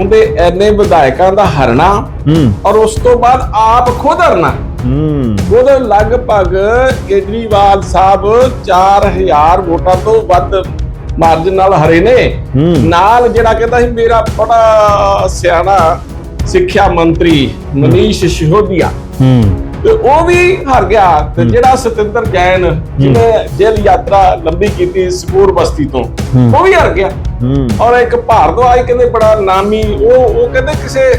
ਉਹਦੇ ਐਨੇ ਵਿਧਾਇਕਾਂ ਦਾ ਹਰਨਾ ਹੂੰ। ਔਰ ਉਸ ਤੋਂ ਬਾਅਦ ਆਪ ਖੁਦ ਹਰਨਾ। ਹੂੰ। ਉਹਦੇ ਲਗਭਗ ਕੇਜਰੀਵਾਲ ਸਾਹਿਬ 4000 ਵੋਟਾਂ ਤੋਂ ਵੱਧ ਮਾਰਜਨ ਨਾਲ ਹਰੇ ਨੇ। ਨਾਲ ਜਿਹੜਾ ਕਹਿੰਦਾ ਸੀ ਮੇਰਾ ਬੜਾ ਸਿਆਣਾ ਸਿੱਖਿਆ ਮੰਤਰੀ ਮਨੀਸ਼ ਸਿਸੋਦੀਆ ਹੂੰ। ਤੇ ਉਹ ਵੀ ਹਾਰ ਗਿਆ। ਤੇ ਜਿਹੜਾ ਸਤਿੰਦਰ ਜੈਨ ਜਿਹਨੇ ਜੇਲ੍ਹ ਯਾਤਰਾ ਲੰਬੀ ਕੀਤੀ ਸਕੂਰ ਬਸਤੀ ਤੋਂ। ਉਹ ਵੀ ਹਾਰ ਗਿਆ। ਔਰ ਇੱਕ ਭਾਰਦਵਾਜ ਕਹਿੰਦੇ ਬੜਾ ਨਾਮੀ ਉਹ ਉਹ ਕਹਿੰਦੇ ਕਿਸੇ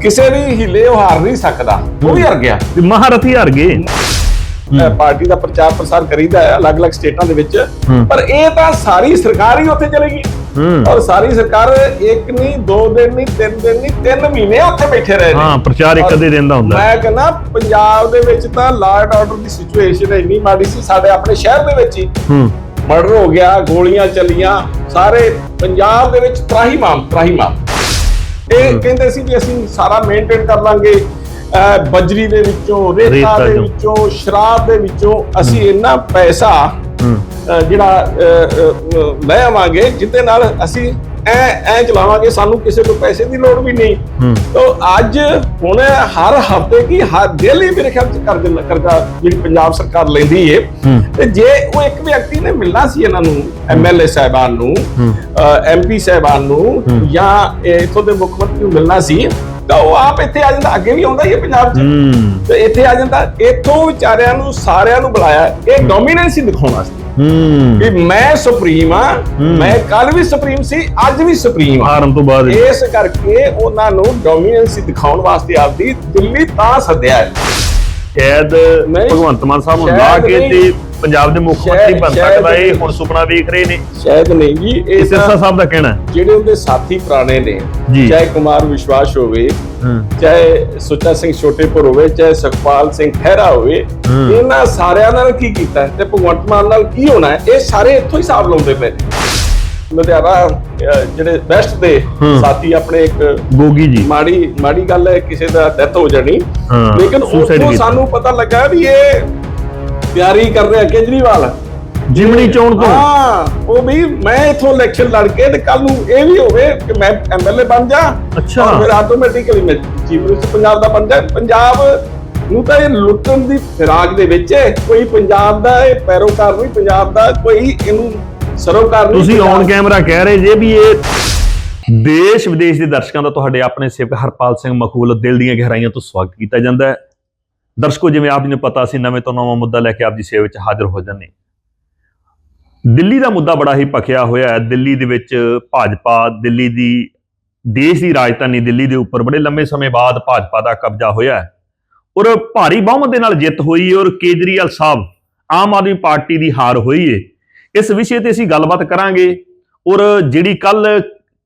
ਕਿਸੇ ਵੀ ਹਿੱਲੇ ਉਹ ਹਾਰ ਨਹੀਂ ਸਕਦਾ ਉਹ ਵੀ ਹਾਰ ਗਿਆ। ਤੇ ਮਹਾਰਥੀ ਹਾਰ ਗਏ। ਪਾਰਟੀ ਦਾ ਪ੍ਰਚਾਰ ਪ੍ਰਸਾਰ ਕਰੀਦਾ ਹੈ ਅਲੱਗ-ਅਲੱਗ ਸਟੇਟਾਂ ਦੇ ਵਿੱਚ। ਪਰ ਇਹ ਤਾਂ ਸਾਰੀ ਸਰਕਾਰ ਹੀ ਉੱਥੇ ਚਲੇ ਗਈ। ਹੂੰ ਔਰ ਸਾਰੀ ਸਰਕਾਰ ਇੱਕ ਨਹੀਂ ਦੋ ਦਿਨ ਨਹੀਂ ਤਿੰਨ ਦਿਨ ਨਹੀਂ ਤਿੰਨ ਮਹੀਨੇ ਉੱਥੇ ਬੈਠੇ ਰਹੇ ਨੇ। ਹਾਂ ਪ੍ਰਚਾਰ ਇੱਕ ਅੱਧੇ ਦਿਨ ਦਾ ਹੁੰਦਾ। ਮੈਂ ਕਹਿੰਦਾ ਪੰਜਾਬ ਦੇ ਵਿੱਚ ਤਾਂ ਲਾਅ ਐਂਡ ਆਰਡਰ ਦੀ ਸਿਚੁਏਸ਼ਨ ਇੰਨੀ ਮਾੜੀ ਸੀ ਸਾਡੇ ਆਪਣੇ ਸ਼ਹਿਰ ਦੇ ਵਿੱਚ ਹੀ ਹੂੰ। ਮਰਡਰ ਹੋ ਗਿਆ ਗੋਲੀਆਂ ਚੱਲੀਆਂ ਸਾਰੇ ਪੰਜਾਬ ਦੇ ਵਿੱਚ ਤਰਾਹੀ ਮਾਮ ਤਰਾਹੀ ਮਾਮ। ਇਹ ਕਹਿੰਦੇ ਸੀ ਕਿ ਅਸੀਂ ਸਾਰਾ ਮੇਨਟੇਨ ਕਰ ਲਾਂਗੇ। ਬਜਰੀ ਦੇ ਵਿੱਚੋਂ ਰੇਤਾ ਦੇ। ਵਿੱਚੋਂ ਸ਼ਰਾਬ ਦੇ ਵਿੱਚੋਂ ਅਸੀਂ ਇੰਨਾ ਪੈਸਾ ਜਿਹੜਾ ਲੈ ਆਵਾਂਗੇ ਜਿੱਤੇ ਨਾਲ ਅਸੀਂ ਐ ਐ ਚਲਾਵਾਂਗੇ ਸਾਨੂੰ ਕਿਸੇ ਤੋਂ ਪੈਸੇ ਦੀ ਲੋੜ ਵੀ ਨਹੀਂ। ਤੋ ਅੱਜ ਹੁਣ ਹਰ ਹਫ਼ਤੇ ਕੀ ਹਰ ਡੇਲੀ ਮੇਰੇ ਖਿਆਲ ਚ ਕਰ ਦਿੰਦਾ ਕਰਦਾ ਜਿਹੜੀ ਪੰਜਾਬ ਸਰਕਾਰ ਲੈਂਦੀ ਏ ਤੇ ਜੇ ਉਹ ਇੱਕ ਵਿਅਕਤੀ ਨੇ ਮਿਲਣਾ ਸੀ ਇਹਨਾਂ ਨੂੰ ਐਮਐਲਏ ਸਾਹਿਬਾਨ ਨੂੰ। ਐਮਪੀ ਸਾਹਿਬਾਨ ਨੂੰ ਜਾਂ ਇੱਥੋਂ ਦੇ ਮੁੱਖ ਮੰਤਰੀ ਨੂੰ ਮਿਲਣਾ ਸੀ ਤਾਂ ਉਹ ਆਪ ਇੱਥੇ ਆ ਜਾਂਦਾ ਅੱਗੇ ਵੀ ਆਉਂਦਾ ਹੀ ਹੈ ਪੰਜਾਬ 'ਚ। ਤੇ ਇੱਥੇ ਆ ਜਾਂਦਾ ਇੱਥੋਂ ਵਿਚਾਰਿਆਂ ਨੂੰ ਸਾਰਿਆਂ ਨੂੰ ਬੁਲਾਇਆ ਇਹ ਡੋਮੀਨੈਂਸ ਹੀ ਦਿਖਾਉਣ ਵਾਸਤੇ। ਹੂੰ ਵੀ ਮੈਂ ਸੁਪਰੀਮ ਆ ਮੈਂ ਕੱਲ ਵੀ ਸੁਪਰੀਮ ਸੀ ਅੱਜ ਵੀ ਸੁਪਰੀਮ ਆ ਹਾਰਨ ਤੋਂ ਬਾਅਦ ਇਸ ਕਰਕੇ ਉਹਨਾਂ ਨੂੰ ਡੋਮੀਨੈਂਸ ਦਿਖਾਉਣ ਵਾਸਤੇ ਆਪਦੀ ਦਿੱਲੀ ਤਾਂ ਸੱਦਿਆ ਹੈ ਸ਼ਾਇਦ। ਭਗਵੰਤ ਮਾਨ ਸਾਹਿਬ ਨੂੰ ਲਾ ਕੇ। ਤੇ ਪੰਜਾਬ ਦੇ ਮੁੱਖ ਮੰਤਰੀ ਬਣ ਸਕਦਾ ਇਹ। ਹੁਣ ਸੁਪਨਾ ਵੇਖ ਰਹੇ ਨੇ ਸ਼ਾਇਦ ਨਹੀਂ ਜੀ ਇਹ ਸਿਰਸਾ ਤਾਂ ਸਾਹਿਬ ਦਾ ਕਹਿਣਾ ਹੈ ਜਿਹੜੇ ਉਹਦੇ ਸਾਥੀ ਪੁਰਾਣੇ ਨੇ। ਚਾਹੇ ਕੁਮਾਰ ਵਿਸ਼ਵਾਸ ਹੋਵੇ ਚਾਹੇ ਸੁੱਚਾ ਸਿੰਘ ਛੋਟੇਪੁਰ ਹੋਵੇ ਚਾਹੇ ਸੁਖਪਾਲ ਸਿੰਘ ਖਹਿਰਾ ਹੋਵੇ। ਇਹਨਾਂ ਸਾਰਿਆਂ ਨਾਲ ਕੀ ਕੀਤਾ ਤੇ ਭਗਵੰਤ ਮਾਨ ਨਾਲ ਕੀ ਹੋਣਾ ਹੈ ਇਹ ਸਾਰੇ ਇੱਥੋਂ ਹੀ ਹਿਸਾਬ ਲਾਉਂਦੇ ਪਏ ਲੁਧਿਆਣਾ ਜਿਹੜੇ ਬੈਸਟ ਦੇ। ਸਾਥੀ ਆਪਣੇ ਇੱਕ ਗੋਗੀ ਜੀ ਮਾੜੀ ਮਾੜੀ ਗੱਲ ਹੈ ਕਿਸੇ ਦਾ ਡੈਥ ਹੋ ਜਾਣੀ ਲੇਕਿਨ ਉੱਥੋਂ ਕੀਤਾ। ਸਾਨੂੰ ਪਤਾ ਲੱਗਾ ਵੀ ਇਹ ਤਿਆਰੀ ਕਰ ਰਿਹਾ ਕੇਜਰੀਵਾਲ। ਜਿਮਣੀ ਚੋਣ ਤੋਂ। ਹਾਂ ਉਹ ਵੀ ਮੈਂ ਇਥੋਂ ਇਲੈਕਸ਼ਨ ਲੜ ਕੇ ਤੇ ਕੱਲ ਨੂੰ ਇਹ ਵੀ ਹੋਵੇ ਕਿ ਮੈਂ ਐਮਐਲਏ ਬਣ ਜਾ ਅੱਛਾ। ਔਰ ਫਿਰ ਆਟੋਮੈਟਿਕਲੀ ਮੈਂ ਚੀਫ ਮਿਨਿਸਟਰ ਪੰਜਾਬ ਦਾ ਬਣ ਜਾ। ਪੰਜਾਬ ਨੂੰ ਤਾਂ ਇਹ ਲੁੱਟਣ ਦੀ ਫਿਰਾਕ ਦੇ ਵਿੱਚ ਕੋਈ ਪੰਜਾਬ ਦਾ ਇਹ ਪੈਰੋਕਾਰ ਨਹੀਂ ਪੰਜਾਬ ਦਾ ਕੋਈ ਇਹਨੂੰ ਸਰੋਕਾਰ ਨਹੀਂ। ਤੁਸੀਂ ਔਨ ਕੈਮਰਾ ਕਹਿ ਰਹੇ ਜੇ ਵੀ ਇਹ ਦੇਸ਼ ਵਿਦੇਸ਼ ਦੇ ਦਰਸ਼ਕਾਂ ਦਾ ਤੁਹਾਡੇ ਆਪਣੇ ਸੇਵਕ ਹਰਪਾਲ ਸਿੰਘ ਮਖੂਲ ਦਿਲ ਦੀਆਂ ਗਹਿਰਾਈਆਂ ਤੋਂ ਸਵਾਗਤ ਕੀਤਾ ਜਾਂਦਾ ਹੈ। ਦਰਸ਼ਕੋ, ਜਿਵੇਂ ਆਪ ਜੀ ਨੂੰ ਪਤਾ ਸੀ, ਨਵੇਂ ਤੋਂ ਨਵਾਂ ਮੁੱਦਾ ਲੈ ਕੇ ਆਪ ਦੀ ਸੇਵਾ ਵਿੱਚ ਹਾਜ਼ਰ ਹੋ ਜਾਂਦੇ ਦਿੱਲੀ ਦਾ ਮੁੱਦਾ ਬੜਾ ਹੀ ਭਖਿਆ ਹੋਇਆ ਹੈ। ਦਿੱਲੀ ਦੇ ਵਿੱਚ ਭਾਜਪਾ, ਦਿੱਲੀ ਦੀ ਦੇਸ਼ ਦੀ ਰਾਜਧਾਨੀ ਦਿੱਲੀ ਦੇ ਉੱਪਰ ਬੜੇ ਲੰਮੇ ਸਮੇਂ ਬਾਅਦ ਭਾਜਪਾ ਦਾ ਕਬਜ਼ਾ ਹੋਇਆ ਹੈ। ਔਰ ਭਾਰੀ ਬਹੁਮਤ ਦੇ ਨਾਲ ਜਿੱਤ ਹੋਈ ਔਰ ਕੇਜਰੀਵਾਲ ਸਾਹਿਬ ਆਮ ਆਦਮੀ ਪਾਰਟੀ ਦੀ ਹਾਰ ਹੋਈ ਹੈ। ਇਸ ਵਿਸ਼ੇ ਤੇ ਅਸੀਂ ਗੱਲਬਾਤ ਕਰਾਂਗੇ ਔਰ ਜਿਹੜੀ ਕੱਲ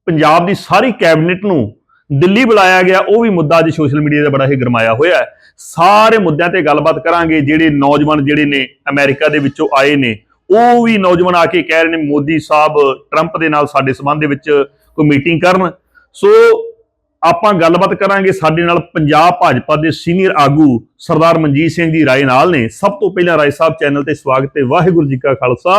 ਪੰਜਾਬ ਦੀ ਸਾਰੀ ਕੈਬਨਿਟ ਨੂੰ ਦਿੱਲੀ ਬੁਲਾਇਆ ਗਿਆ ਉਹ ਵੀ ਮੁੱਦਾ ਅੱਜ ਸੋਸ਼ਲ ਮੀਡੀਆ ਤੇ ਬੜਾ ਹੀ ਗਰਮਾਇਆ ਹੋਇਆ ਹੈ। ਸਾਰੇ ਮੁੱਦਿਆਂ ਤੇ ਗੱਲਬਾਤ ਕਰਾਂਗੇ ਜਿਹੜੇ ਨੌਜਵਾਨ ਜਿਹੜੇ ਨੇ ਅਮਰੀਕਾ ਦੇ ਵਿੱਚੋਂ ਆਏ ਨੇ ਉਹ ਵੀ ਨੌਜਵਾਨ ਆ ਕੇ ਕਹਿ ਰਹੇ ਨੇ ਮੋਦੀ ਸਾਹਿਬ ਟਰੰਪ ਦੇ ਨਾਲ ਸਾਡੇ ਸਬੰਧ ਦੇ ਵਿੱਚ ਕੋਈ ਮੀਟਿੰਗ ਕਰਨ। ਸੋ ਆਪਾਂ ਗੱਲਬਾਤ ਕਰਾਂਗੇ ਸਾਡੇ ਨਾਲ ਪੰਜਾਬ ਭਾਜਪਾ ਦੇ ਸੀਨੀਅਰ ਆਗੂ ਸਰਦਾਰ ਮਨਜੀਤ ਸਿੰਘ ਜੀ ਰਾਏ ਨਾਲ ਨੇ। ਸਭ ਤੋਂ ਪਹਿਲਾਂ ਰਾਏ ਸਾਹਿਬ ਚੈਨਲ ਤੇ ਸਵਾਗਤ ਹੈ। ਵਾਹਿਗੁਰੂ ਜੀ ਕਾ ਖਾਲਸਾ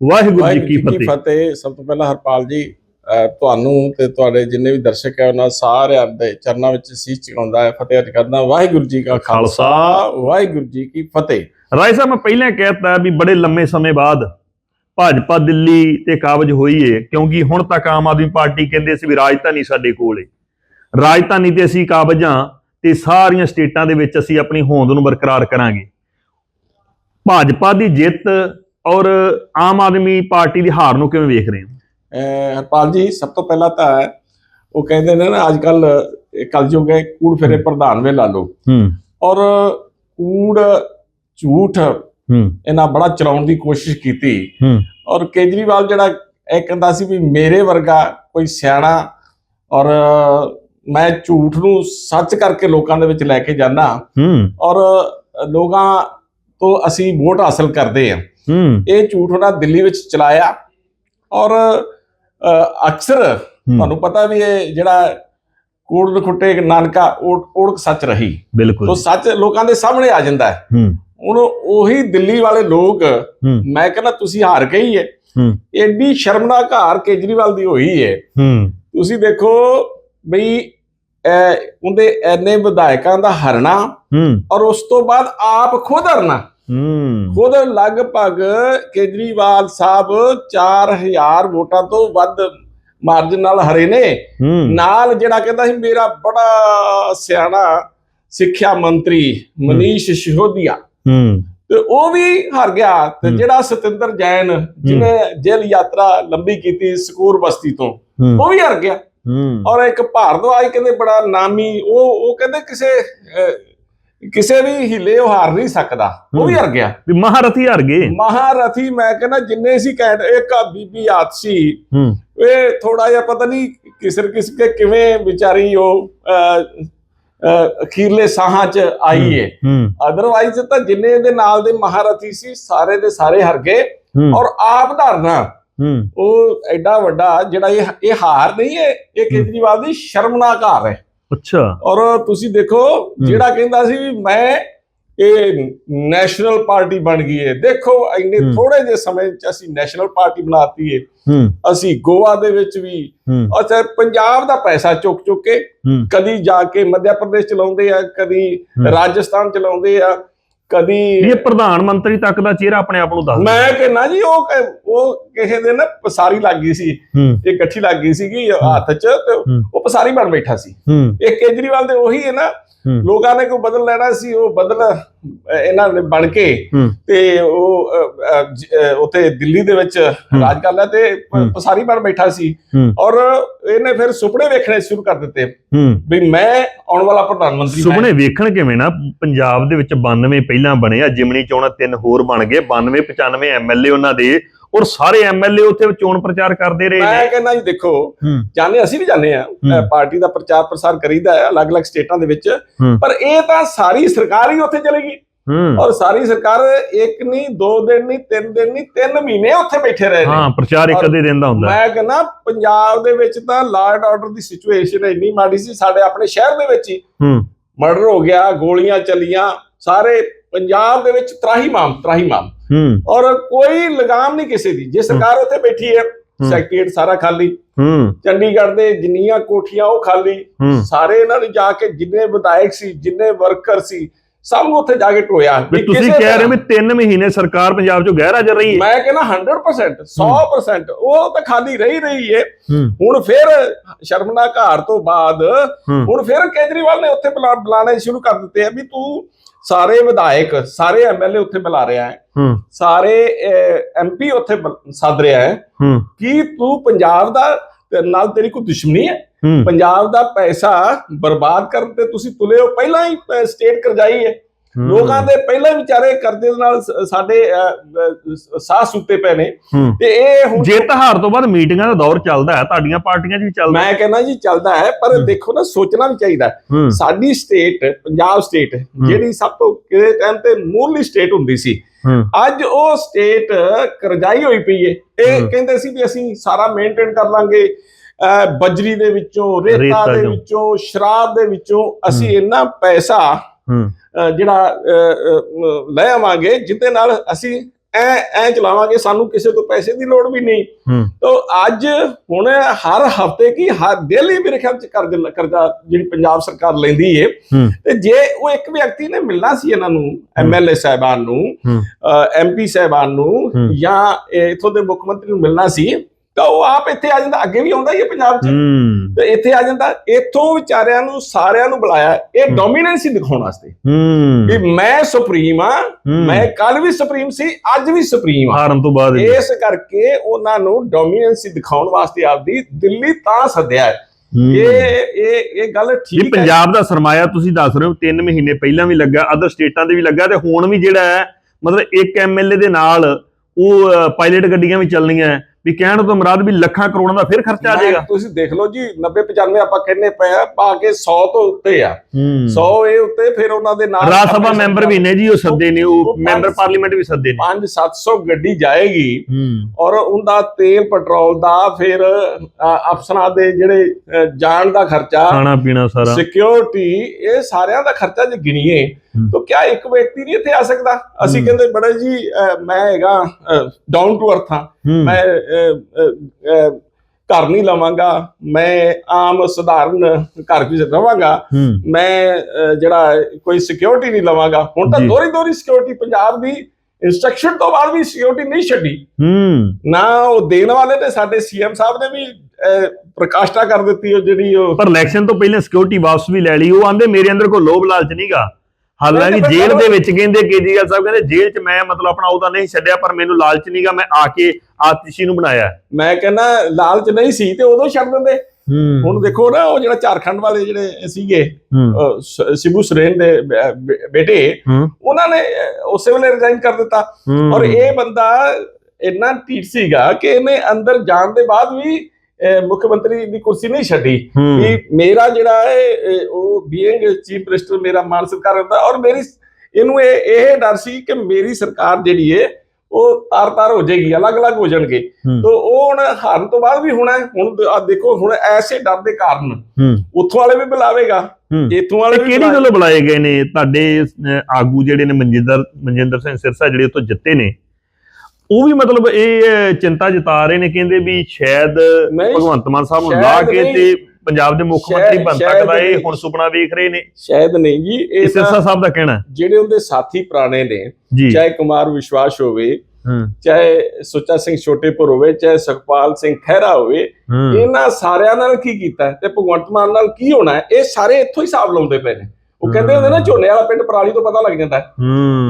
ਵਾਹਿਗੁਰੂ ਜੀ ਕੀ ਫਤਿਹ। ਸਭ ਤੋਂ ਪਹਿਲਾਂ ਹਰਪਾਲ ਜੀ ਤੁਹਾਨੂੰ ਤੇ ਤੁਹਾਡੇ ਜਿੰਨੇ ਵੀ ਦਰਸ਼ਕ ਹੈ ਉਹਨਾਂ ਸਾਰਿਆਂ ਦੇ ਚਰਨਾਂ ਵਿੱਚ ਸੀਸ ਝੁਕਾਉਂਦਾ ਹੈ ਫਤਿਹ ਅਰਜ਼ ਕਰਦਾ ਵਾਹਿਗੁਰੂ ਜੀ ਕਾ ਖਾਲਸਾ ਵਾਹਿਗੁਰੂ ਜੀ ਕੀ ਫਤਿਹ। ਰਾਏ ਸਾਹਿਬ ਮੈਂ ਪਹਿਲਾਂ ਕਹਿਤਾ ਵੀ ਬੜੇ ਲੰਮੇ ਸਮੇਂ ਬਾਅਦ ਭਾਜਪਾ ਦਿੱਲੀ ਤੇ ਕਾਬਜ ਹੋਈ ਏ ਕਿਉਂਕਿ ਹੁਣ ਤੱਕ ਆਮ ਆਦਮੀ ਪਾਰਟੀ ਕਹਿੰਦੇ ਸੀ ਵੀ ਰਾਜਧਾਨੀ ਸਾਡੇ ਕੋਲ ਏ। ਰਾਜਧਾਨੀ ਤੇ ਅਸੀਂ ਕਾਬਜ ਤੇ ਸਾਰੀਆਂ ਸਟੇਟਾਂ ਦੇ ਵਿੱਚ ਅਸੀਂ ਆਪਣੀ ਹੋਂਦ ਨੂੰ ਬਰਕਰਾਰ ਕਰਾਂਗੇ। ਭਾਜਪਾ ਦੀ ਜਿੱਤ ਔਰ ਆਮ ਆਦਮੀ ਪਾਰਟੀ ਦੀ ਹਾਰ ਨੂੰ ਕਿਵੇਂ ਵੇਖ ਰਹੇ ਹੋ? ਹਰਪਾਲ ਜੀ ਸਭ ਤੋਂ ਪਹਿਲਾਂ ਤਾਂ ਉਹ ਕਹਿੰਦੇ ਨੇ ਨਾ ਅੱਜ ਕੱਲ ਕਲਯੁਗ ਹੈ ਕੂੜ ਫੇਰੇ ਪ੍ਰਧਾਨ ਵੇ ਲਾ ਲਓ ਹੂੰ। ਔਰ ਕੂੜ ਝੂਠ ਹੂੰ। ਇਹਨਾਂ ਬੜਾ ਚਲਾਉਣ ਦੀ ਕੋਸ਼ਿਸ਼ ਕੀਤੀ। ਹੂੰ। ਔਰ ਕੇਜਰੀਵਾਲ ਜਿਹੜਾ ਇਹ ਕਹਿੰਦਾ ਸੀ ਵੀ ਮੇਰੇ ਵਰਗਾ ਕੋਈ ਸਿਆਣਾ ਔਰ ਮੈਂ ਝੂਠ ਨੂੰ ਸੱਚ ਕਰਕੇ ਲੋਕਾਂ ਦੇ ਵਿੱਚ ਲੈ ਕੇ ਜਾਣਾ ਹੂੰ। ਔਰ ਲੋਕਾਂ ਤੋਂ ਅਸੀਂ ਵੋਟ ਹਾਸਲ ਕਰਦੇ ਹਾਂ। ਹੂੰ। ਇਹ ਝੂਠ ਉਹਨਾਂ ਦਿੱਲੀ ਵਿੱਚ ਚਲਾਇਆ। ਔਰ ਅਕਸਰ ਤੁਹਾਨੂੰ ਪਤਾ ਵੀ ਇਹ ਜਿਹੜਾ ਕੂੜ ਨਖੁੱਟੇ ਨਾਨਕਾ ਓੜ ਸੱਚ ਰਹੀ। ਬਿਲਕੁਲ। ਸੋ ਸੱਚ ਲੋਕਾਂ ਦੇ ਸਾਹਮਣੇ ਆ ਜਾਂਦਾ ਹੈ। ਹੂੰ। ਹੁਣ ਉਹੀ ਦਿੱਲੀ ਵਾਲੇ ਲੋਕ ਮੈਂ ਕਹਿੰਦਾ ਤੁਸੀਂ ਹਾਰ ਗਏ ਹੀ ਹੈ। ਐਡੀ ਸ਼ਰਮਨਾਕ ਹਾਰ ਕੇਜਰੀਵਾਲ ਦੀ ਹੋਈ ਹੈ। ਹੂੰ। ਤੁਸੀਂ ਦੇਖੋ ਬਈ ਉਹਦੇ ਐਨੇ ਵਿਧਾਇਕਾਂ ਦਾ ਹਰਨਾ ਹੂੰ। ਔਰ ਉਸ ਤੋਂ ਬਾਅਦ ਆਪ ਖੁਦ ਹਰਨਾ। ਹੂੰ। ਖੁਦ ਲਗਭਗ ਕੇਜਰੀਵਾਲ ਸਾਹਿਬ 4000 ਵੋਟਾਂ ਤੋਂ ਵੱਧ ਮਾਰਜਨ ਨਾਲ ਹਰੇ ਨੇ। ਨਾਲ ਜਿਹੜਾ ਕਹਿੰਦਾ ਸੀ ਮੇਰਾ ਬੜਾ ਸਿਆਣਾ ਸਿੱਖਿਆ ਮੰਤਰੀ ਮਨੀਸ਼ ਸਿਸੋਦੀਆ ਹੂੰ। ਤੇ ਉਹ ਵੀ ਹਾਰ ਗਿਆ। ਤੇ। ਜਿਹੜਾ ਸਤਿੰਦਰ ਜੈਨ ਜਿਹਨੇ ਜੇਲ੍ਹ ਯਾਤਰਾ ਲੰਬੀ ਕੀਤੀ ਸਕੂਰ ਬਸਤੀ ਤੋਂ ਉਹ ਵੀ ਹਾਰ ਗਿਆ। ਔਰ ਇੱਕ ਭਾਰਦਵਾਜ ਕਹਿੰਦੇ ਬੜਾ ਨਾਮੀ ਉਹ ਉਹ ਕਹਿੰਦੇ ਕਿਸੇ ਕਿਸੇ ਵੀ ਹਿੱਲੇ ਉਹ ਹਾਰ ਨਹੀਂ ਸਕਦਾ ਉਹ ਵੀ। ਹਾਰ ਗਿਆ। ਵੀ ਮਹਾਰਥੀ ਹਾਰ ਗਏ। ਮਹਾਰਥੀ ਮੈਂ ਕਹਿੰਦਾ ਜਿੰਨੇ ਸੀ ਕੈਂਟ ਇੱਕ ਆ ਬੀਬੀ ਆਤਸੀ ਹੂੰ। ਇਹ ਥੋੜਾ ਜਿਹਾ ਪਤਾ ਨਹੀਂ ਕਿਸਰ ਕਿਸ ਕੇ ਕਿਵੇਂ ਵਿਚਾਰੀ ਉਹ ਅਖੀਰਲੇ ਸਾਹਾਂ ਚ ਆਈ ਏ। ਅਦਰਵਾਈਜ਼ ਤਾਂ ਜਿੰਨੇ ਇਹਦੇ ਨਾਲ ਦੇ ਮਹਾਰਥੀ ਸੀ ਸਾਰੇ ਦੇ ਸਾਰੇ ਹਾਰ ਗਏ। ਔਰ ਆਪ ਧਰਨਾ ਉਹ ਐਡਾ ਵੱਡਾ ਜਿਹੜਾ ਇਹ ਇਹ ਹਾਰ ਨਹੀਂ ਹੈ ਇਹ ਕੇਜਰੀਵਾਲ ਦੀ ਸ਼ਰਮਨਾਕ ਹਾਰ ਹੈ ਅੱਛਾ। ਔਰ ਤੁਸੀਂ ਦੇਖੋ ਜਿਹੜਾ ਕਹਿੰਦਾ ਸੀ ਵੀ ਮੈਂ ਇਹ ਨੈਸ਼ਨਲ ਪਾਰਟੀ ਬਣ ਗਈ ਹੈ ਦੇਖੋ ਇੰਨੇ। ਥੋੜੇ ਜਿਹੇ ਸਮੇਂ ਚ ਅਸੀਂ ਨੈਸ਼ਨਲ ਪਾਰਟੀ ਬਣਾਤੀ ਹੈ। ਅਸੀਂ ਗੋਆ ਦੇ ਵਿੱਚ ਵੀ ਅੱਛਾ ਪੰਜਾਬ ਦਾ ਪੈਸਾ ਚੁੱਕ ਚੁੱਕ ਕੇ ਕਦੀ ਜਾ ਕੇ ਮੱਧ ਪ੍ਰਦੇਸ਼ ਚਲਾਉਂਦੇ ਆ ਕਦੀ। ਰਾਜਸਥਾਨ ਚਲਾਉਂਦੇ ਆ ਕਦੀ ਇਹ ਪ੍ਰਧਾਨ ਮੰਤਰੀ ਤੱਕ ਦਾ ਚਿਹਰਾ ਆਪਣੇ ਆਪ ਨੂੰ ਦੱਸ ਮੈਂ ਕਹਿੰਦਾ ਜੀ ਉਹ ਉਹ ਕਿਸੇ ਦੇ ਨਾ ਪਸਾਰੀ ਲੱਗ ਗਈ ਸੀ। ਇਹ ਇਕੱਠੀ ਲੱਗ ਗਈ ਸੀਗੀ ਹੱਥ 'ਚ ਤੇ। ਉਹ ਪਸਾਰੀ ਬਣ ਬੈਠਾ ਸੀ। ਇਹ ਕੇਜਰੀਵਾਲ ਦੇ ਉਹੀ ਹੈ ਨਾ ਲੋਕਾਂ ਨੇ ਕੋਈ ਬਦਲ ਲੈਣਾ ਸੀ ਉਹ ਬਦਲ ਇਹਨਾਂ ਨੇ ਬਣ ਕੇ ਤੇ ਉਹ ਉੱਥੇ ਦਿੱਲੀ ਦੇ ਵਿੱਚ ਰਾਜ ਕਰ ਲਿਆ ਤੇ। ਪਸਾਰੀ ਬਣ ਬੈਠਾ ਸੀ। ਔਰ ਇਹਨੇ ਫਿਰ ਸੁਪਨੇ ਵੇਖਣੇ ਸ਼ੁਰੂ ਕਰ ਦਿੱਤੇ। ਵੀ ਮੈਂ ਆਉਣ ਵਾਲਾ ਪ੍ਰਧਾਨ ਮੰਤਰੀ। ਸੁਪਨੇ ਵੇਖਣ ਕਿਵੇਂ ਨਾ? ਪੰਜਾਬ ਦੇ ਵਿੱਚ 92 ਪਹਿਲਾਂ ਬਣੇ ਆ ਜਿਮਣੀ ਚੋਣਾਂ ਤਿੰਨ ਹੋਰ ਬਣ ਗਏ 92 95 ਐਮਐਲਏ ਉਹਨਾਂ ਦੇ। ਔਰ ਸਾਰੇ ਐਮਐਲਏ ਉੱਥੇ ਚੋਣ ਪ੍ਰਚਾਰ ਕਰਦੇ ਰਹੇ ਮੈਂ ਨੇ ਕਹਿੰਦਾ ਜੀ ਦੇਖੋ ਜਾਣੇ ਅਸੀਂ ਵੀ ਜਾਣੇ ਆ। ਪਾਰਟੀ ਦਾ ਪ੍ਰਚਾਰ ਪ੍ਰਸਾਰ ਕਰੀਦਾ ਹੈ ਅਲੱਗ-ਅਲੱਗ ਸਟੇਟਾਂ ਦੇ ਵਿੱਚ। ਪਰ ਇਹ ਤਾਂ ਸਾਰੀ ਸਰਕਾਰ ਹੀ ਉੱਥੇ ਚਲੇਗੀ ਔਰ ਸਾਰੀ ਸਰਕਾਰ ਇੱਕ ਨਹੀਂ ਦੋ ਦਿਨ ਨਹੀਂ ਤਿੰਨ ਦਿਨ ਨਹੀਂ ਤਿੰਨ ਮਹੀਨੇ ਉੱਥੇ ਬੈਠੇ ਰਹੇ ਨੇ। ਹਾਂ ਪ੍ਰਚਾਰ ਇੱਕ ਅੱਧੇ ਦਿਨ ਦਾ ਹੁੰਦਾ ਮੈਂ ਕਹਿੰਦਾ ਪੰਜਾਬ ਦੇ ਵਿੱਚ ਤਾਂ ਲਾਅ ਐਂਡ ਆਰਡਰ ਦੀ ਸਿਚੁਏਸ਼ਨ ਇੰਨੀ ਮਾੜੀ ਸੀ ਸਾਡੇ ਆਪਣੇ ਸ਼ਹਿਰ ਦੇ ਵਿੱਚ ਹੀ। ਮਰਡਰ ਹੋ ਗਿਆ ਗੋਲੀਆਂ ਚੱਲੀਆਂ ਸਾਰੇ ਪੰਜਾਬ ਦੇ ਵਿੱਚ ਤਰਾਹੀ ਮਾਮ ਤਰਾਹੀ ਮਾਮ ਔਰ ਕੋਈ ਲਗਾਮ ਨਹੀਂ ਕਿਸੇ ਦੀ। ਜੇ ਸਰਕਾਰ ਉੱਥੇ ਬੈਠੀ ਹੈ ਸੈਕਟਰੀਏਟ ਸਾਰਾ ਖਾਲੀ ਹੂੰ। ਚੰਡੀਗੜ੍ਹ ਦੇ ਜਿੰਨੀਆਂ ਕੋਠੀਆਂ ਉਹ ਖਾਲੀ ਸਾਰੇ ਇਹਨਾਂ ਨੇ ਜਾ ਕੇ ਜਿੰਨੇ ਵਿਧਾਇਕ ਸੀ ਜਿੰਨੇ ਵਰਕਰ ਸੀ ਸਭ ਨੂੰ ਉੱਥੇ ਜਾ ਕੇ ਟੋਇਆ। ਤੁਸੀਂ ਕਹਿ ਰਹੇ ਵੀ 3 ਮਹੀਨੇ ਸਰਕਾਰ ਪੰਜਾਬ 'ਚੋਂ ਗੈਰ ਹਾਜ਼ਰ ਰਹੀ ਹੈ। ਮੈਂ ਕਹਿੰਦਾ 100% 100% ਉਹ ਤਾਂ ਖਾਲੀ ਰਹੀ ਰਹੀ ਹੂੰ। ਹੁਣ ਫਿਰ ਸ਼ਰਮਨਾਕ ਹਾਰ ਤੋਂ ਬਾਅਦ ਹੁਣ ਫਿਰ ਕੇਜਰੀਵਾਲ ਨੇ ਉੱਥੇ ਬੁਲਾ- ਬੁਲਾਣੇ ਸ਼ੁਰੂ ਕਰ ਦਿੱਤੇ ਆ ਵੀ ਤੂੰ ਸਾਰੇ ਵਿਧਾਇਕ ਸਾਰੇ ਐਮਐਲਏ ਉੱਥੇ ਬੁਲਾ ਰਿਹਾ ਹੈ। ਹੂੰ। ਸਾਰੇ ਐਮਪੀ ਉੱਥੇ ਸੱਦ ਰਿਹਾ ਹੈ। ਹੂੰ। ਕੀ ਤੂੰ ਪੰਜਾਬ ਦਾ ਨਾਲ ਤੇਰੀ ਕੋਈ ਦੁਸ਼ਮਣੀ ਹੂੰ? ਪੰਜਾਬ ਦਾ ਪੈਸਾ ਬਰਬਾਦ ਕਰਨ ਤੇ ਤੁਸੀਂ ਤੁਲੇ ਹੋ? ਪਹਿਲਾਂ ਹੀ ਸਟੇਟ ਕਰਜਾਈ ਹੈ। ਲੋਕਾਂ ਦੇ ਪਹਿਲਾਂ ਵਿਚਾਰੇ ਕਰਜ਼ੇ ਦੇ ਨਾਲ ਸਾਡੇ ਸਾਹ ਸੁੱਤੇ ਪਏ ਨੇ। ਤੇ ਇਹ ਹੁਣ ਜਿੱਤ ਹਾਰ ਤੋਂ ਬਾਅਦ ਮੀਟਿੰਗਾਂ ਦਾ ਦੌਰ ਚੱਲਦਾ ਹੈ ਤੁਹਾਡੀਆਂ ਪਾਰਟੀਆਂ 'ਚ ਵੀ ਚੱਲਦਾ ਮੈਂ ਕਹਿੰਦਾ ਜੀ ਚੱਲਦਾ ਹੈ ਪਰ। ਦੇਖੋ ਨਾ ਸੋਚਣਾ ਵੀ ਚਾਹੀਦਾ ਸਾਡੀ ਸਟੇਟ ਪੰਜਾਬ ਸਟੇਟ ਜਿਹੜੀ ਸਭ ਤੋਂ ਕਿਸੇ ਟਾਈਮ ਤੇ ਮੂਲਲੀ ਸਟੇਟ ਹੁੰਦੀ ਸੀ ਅੱਜ ਉਹ ਸਟੇਟ ਕਰਜ਼ਾਈ ਹੋਈ ਪਈ ਏ। ਇਹ। ਕਹਿੰਦੇ ਸੀ ਵੀ ਅਸੀਂ ਸਾਰਾ ਮੇਨਟੇਨ ਕਰ ਲਾਂਗੇ। ਬਜਰੀ ਦੇ ਵਿੱਚੋਂ ਰੇਤਾ ਦੇ। ਵਿੱਚੋਂ ਸ਼ਰਾਬ ਦੇ ਵਿੱਚੋਂ ਅਸੀਂ ਇੰਨਾ ਪੈਸਾ ਜਿਹੜਾ ਲੈ ਆਵਾਂਗੇ ਜਿਹਦੇ ਨਾਲ ਅਸੀਂ ਐ ਐ ਚਲਾਵਾਂਗੇ ਸਾਨੂੰ ਕਿਸੇ ਤੋਂ ਪੈਸੇ ਦੀ ਲੋੜ ਵੀ ਨਹੀਂ। ਤੋ ਅੱਜ ਹੁਣ ਹਰ ਹਫ਼ਤੇ ਕੀ ਹਰ ਡੇਲੀ ਮੇਰੇ ਖਿਆਲ ਚ ਕਰਜ਼ਾ ਕਰਜ਼ਾ ਜਿਹੜੀ ਪੰਜਾਬ ਸਰਕਾਰ ਲੈਂਦੀ ਏ ਤੇ ਜੇ ਉਹ ਇੱਕ ਵਿਅਕਤੀ ਨੇ ਮਿਲਣਾ ਸੀ ਇਹਨਾਂ ਨੂੰ ਐਮਐਲਏ ਸਾਹਿਬਾਨ ਨੂੰ ਐਮਪੀ ਸਾਹਿਬਾਨ ਨੂੰ। ਜਾਂ ਇਥੋਂ ਦੇ ਮੁੱਖ ਮੰਤਰੀ ਨੂੰ ਮਿਲਣਾ ਸੀ ਤਾਂ ਉਹ ਆਪ ਇੱਥੇ ਆ ਜਾਂਦਾ ਅੱਗੇ ਵੀ ਆਉਂਦਾ ਹੀ ਹੈ ਪੰਜਾਬ 'ਚ ਹੂੰ ਤੇ ਇੱਥੇ ਆ ਜਾਂਦਾ ਇੱਥੋਂ ਵਿਚਾਰਿਆਂ ਨੂੰ ਸਾਰਿਆਂ ਨੂੰ ਬੁਲਾਇਆ ਇਹ ਹੂੰ। ਡੋਮੀਨੈਂਸੀ ਦਿਖਾਉਣ ਵਾਸਤੇ ਹੂੰ ਵੀ ਮੈਂ ਸੁਪਰੀਮ ਆ ਹੂੰ। ਮੈਂ ਕੱਲ ਵੀ ਸੁਪਰੀਮ ਸੀ ਅੱਜ ਵੀ ਸੁਪਰੀਮ ਆ ਹਾਰਨ ਤੋਂ ਬਾਅਦ। ਇਸ ਕਰਕੇ ਉਹਨਾਂ ਨੂੰ ਡੋਮੀਨੈਂਸੀ ਦਿਖਾਉਣ ਵਾਸਤੇ ਆਪਦੀ ਦਿੱਲੀ ਤਾਂ ਸੱਦਿਆ ਹੈ ਹੂੰ। ਇਹ ਇਹ ਇਹ ਗੱਲ ਠੀਕ ਹੈ ਪੰਜਾਬ ਦਾ ਸਰਮਾਇਆ ਤੁਸੀਂ ਦੱਸ ਰਹੇ ਹੋ 3 ਮਹੀਨੇ ਪਹਿਲਾਂ ਵੀ ਲੱਗਾ ਅਦਰ ਸਟੇਟਾਂ ਦੇ ਵੀ ਲੱਗਾ ਤੇ ਹੁਣ ਵੀ ਜਿਹੜਾ ਹੈ ਮਤਲਬ ਇੱਕ ਐਮਐਲਏ ਦੇ ਨਾਲ ਉਹ ਪਾਇਲਟ ਗੱਡੀਆਂ ਵੀ ਚੱਲਣੀਆਂ ਹੈ। ਵੀ ਕਹਿਣ ਤੋਂ ਮੁਰਾਦ ਵੀ ਲੱਖਾਂ ਕਰੋੜਾਂ ਦਾ ਫਿਰ ਖਰਚਾ ਆ ਜਾਏਗਾ। ਤੁਸੀਂ ਦੇਖ ਲਓ ਜੀ 90 95 ਆਪਾਂ ਕਹਿੰਨੇ ਪਏ ਆ ਪਾ ਕੇ 100 ਤੋਂ ਉੱਤੇ ਆ। 100 ਇਹ ਉੱਤੇ ਫਿਰ ਉਹਨਾਂ ਦੇ ਨਾਲ ਰਾਜ ਸਭਾ ਮੈਂਬਰ ਵੀ ਨੇ ਜੀ ਉਹ ਸੱਦੇ ਨੇ ਉਹ ਮੈਂਬਰ ਪਾਰਲੀਮੈਂਟ ਵੀ ਸੱਦੇ ਨੇ। 5 700 ਗੱਡੀ ਜਾਏਗੀ ਔਰ ਉਹਦਾ ਤੇਲ ਪੈਟਰੋਲ ਦਾ ਫਿਰ ਅਫਸਰਾਂ ਦੇ ਜਿਹੜੇ ਜਾਣ ਦਾ ਖਰਚਾ ਖਾਣਾ ਪੀਣਾ ਸਾਰਾ। ਸਿਕਿਉਰਿਟੀ ਇਹ ਸਾਰਿਆਂ ਦਾ ਖਰਚਾ ਜੇ ਗਿਣੀਏ। ਤਾਂ ਕਿਆ ਇੱਕ ਵਿਅਕਤੀ ਨਹੀਂ ਇੱਥੇ ਆ ਸਕਦਾ? ਅਸੀਂ। ਕਹਿੰਦੇ ਬੜਾ ਜੀ ਮੈਂ ਹੈਗਾ ਡਾਊਨ ਟੂ ਅਰਥ ਹਾਂ। ਮੈਂ ਘਰ ਨਹੀਂ ਲਵਾਂਗਾ। ਮੈਂ ਆਮ ਸਧਾਰਨ ਘਰ ਵਿੱਚ ਰਵਾਂਗਾ। ਮੈਂ ਜਿਹੜਾ ਕੋਈ ਸਿਕਿਉਰਿਟੀ ਨਹੀਂ ਲਵਾਂਗਾ। ਹੁਣ ਤਾਂ। ਦੋਰੀ ਦੋਰੀ ਸਿਕਿਉਰਿਟੀ ਪੰਜਾਬ ਦੀ ਇਨਸਟਰਕਸ਼ਨ ਤੋਂ ਬਾਅਦ ਵੀ ਸਿਕਿਉਰਿਟੀ ਨਹੀਂ ਛੱਡੀ। ਹੂੰ। ਨਾ ਉਹ ਦੇਣ ਵਾਲੇ ਤੇ ਸਾਡੇ ਸੀਐਮ ਸਾਹਿਬ ਨੇ ਵੀ ਅਹ, ਪ੍ਰਕਾਸ਼ਤਾ ਕਰ ਦਿੱਤੀ ਉਹ ਜਿਹੜੀ ਉਹ ਪਰ ਇਲੈਕਸ਼ਨ ਤੋਂ ਪਹਿਲਾਂ ਸਿਕਿਉਰਿਟੀ ਵਾਪਸ ਵੀ ਲੈ ਲਈ। ਉਹ ਆਂਦੇ ਮੇਰੇ ਅੰਦਰ ਕੋਈ ਲੋਭ ਲਾਲਚ ਨਹੀਂਗਾ ਹਾਲਾਂਕਿि ਜੇਲ੍ਹ ਦੇ ਵਿੱਚ ਕਹਿੰਦੇ ਕੇਜਰੀਵਾਲ ਸਾਹਿਬ ਕਹਿੰਦੇ ਜੇਲ੍ਹ 'ਚ ਮੈਂ ਮਤਲਬ ਆਪਣਾ ਉਹਦਾ ਨਹੀਂ ਛੱਡਿਆ ਪਰ ਮੈਨੂੰ ਲਾਲਚ ਨਹੀਂਗਾ ਮੈਂ ਆ ਕੇ ਆਤਿਸ਼ੀ ਨੂੰ ਬਣਾਇਆ। ਮੈਂ ਕਹਿੰਦਾ ਲਾਲਚ ਨਹੀਂ ਸੀ ਤੇ ਉਦੋਂ ਛੱਡ ਦਿੰਦੇ। ਹੁਣ ਦੇਖੋ ਨਾ ਉਹ ਜਿਹੜਾ ਝਾਰਖੰਡ ਵਾਲੇ ਜਿਹੜੇ ਸੀਗੇ ਸਿਬੂ ਸਰੇਨ ਦੇ ਬੇਟੇ ਉਹਨਾਂ ਨੇ ਉਸੇ ਵੇਲੇ ਰਿਜ਼ਾਈਨ ਕਰ ਦਿੱਤਾ। ਔਰ ਇਹ ਬੰਦਾ ਇੰਨਾ ਢੀਠ ਸੀਗਾ ਕਿ ਇਹਨੇ ਅੰਦਰ ਜਾਣ ਦੇ ਬਾਅਦ ਵੀ ਮੁੱਖ ਮੰਤਰੀ ਦੀ ਕੁਰਸੀ ਨਹੀਂ ਛੱਡੀ। ਵੀ ਮੇਰਾ ਜਿਹੜਾ ਹੈ ਉਹ ਬੀਇੰਗ ਚੀਫ ਮਿਨਿਸਟਰ ਮੇਰਾ ਮਾਨ ਸਤਿਕਾਰ ਹੁੰਦਾ ਔਰ ਮੇਰੀ ਇਹਨੂੰ ਇਹ ਇਹ ਡਰ ਸੀ ਕਿ ਮੇਰੀ ਸਰਕਾਰ ਜਿਹੜੀ ਹੈ ਉਹ ਤਾਰ-ਤਾਰ ਹੋ ਜਾਏਗੀ ਅਲੱਗ-ਅਲੱਗ ਹੋ ਜਾਣਗੇ। ਤਾਂ ਉਹ ਹੁਣ ਹਾਰਨ ਤੋਂ ਬਾਅਦ ਵੀ ਹੋਣਾ। ਹੁਣ ਆ ਦੇਖੋ ਹੁਣ ਐਸੇ ਡਰ ਦੇ ਕਾਰਨ ਉੱਥੋਂ ਵਾਲੇ ਵੀ ਬੁਲਾਵੇਗਾ। ਇੱਥੋਂ ਵਾਲੇ ਕਿਹੜੀ ਗੱਲੋਂ ਬੁਲਾਏ ਗਏ ਨੇ? ਤੁਹਾਡੇ ਆਗੂ ਜਿਹੜੇ ਨੇ ਮਨਜਿੰਦਰ ਮਨਜਿੰਦਰ ਸਿੰਘ ਸਿਰਸਾ ਜਿਹੜੇ ਉੱਥੋਂ ਜਿੱਤੇ ਨੇ। ਉਹ ਵੀ ਮਤਲਬ ਇਹ ਚਿੰਤਾ ਜਤਾ ਰਹੇ ਨੇ ਕਹਿੰਦੇ ਵੀ ਸ਼ਾਇਦ ਨਹੀਂ, ਭਗਵੰਤ ਮਾਨ ਸਾਹਿਬ ਨੂੰ ਸ਼ਾਇਦ ਲਾ ਕੇ ਨਹੀਂ। ਤੇ ਪੰਜਾਬ ਦੇ ਮੁੱਖ ਸ਼ਾਇਦ- ਮੰਤਰੀ ਬਣ ਸ਼ਾਇਦ ਸਕਦਾ ਇਹ ਨਹੀਂ। ਹੁਣ ਸੁਪਨਾ ਵੇਖ ਰਹੇ ਨੇ ਸ਼ਾਇਦ ਨਹੀਂ ਜੀ ਇਹ ਇਹ ਸਿਰਸਾ ਸਾਹਿਬ ਦਾ ਕਹਿਣਾ ਹੈ। ਜਿਹੜੇ ਉਹਦੇ ਸਾਥੀ ਪੁਰਾਣੇ ਨੇ ਜੀ ਚਾਹੇ ਕੁਮਾਰ ਵਿਸ਼ਵਾਸ ਹੋਵੇ ਹੂੰ ਚਾਹੇ ਸੁੱਚਾ ਸਿੰਘ ਛੋਟੇਪੁਰ ਹੋਵੇ ਚਾਹੇ ਸੁਖਪਾਲ ਸਿੰਘ ਖਹਿਰਾ ਹੋਵੇ ਹੂੰ ਇਹਨਾਂ ਸਾਰਿਆਂ ਨਾਲ ਕੀ ਕੀਤਾ ਹੈ ਤੇ ਭਗਵੰਤ ਮਾਨ ਨਾਲ ਕੀ ਹੋਣਾ ਹੈ ਇਹ ਸਾਰੇ ਇੱਥੋਂ ਹੀ ਹਿਸਾਬ ਲਾਉਂਦੇ ਪਏ ਨੇ ਉਹ ਕਹਿੰਦੇ ਹੁੰਦੇ ਨਾ ਝੋਨੇ ਵਾਲਾ ਪਿੰਡ ਪਰਾਲੀ ਤੋਂ ਪਤਾ ਲੱਗ ਜਾਂਦਾ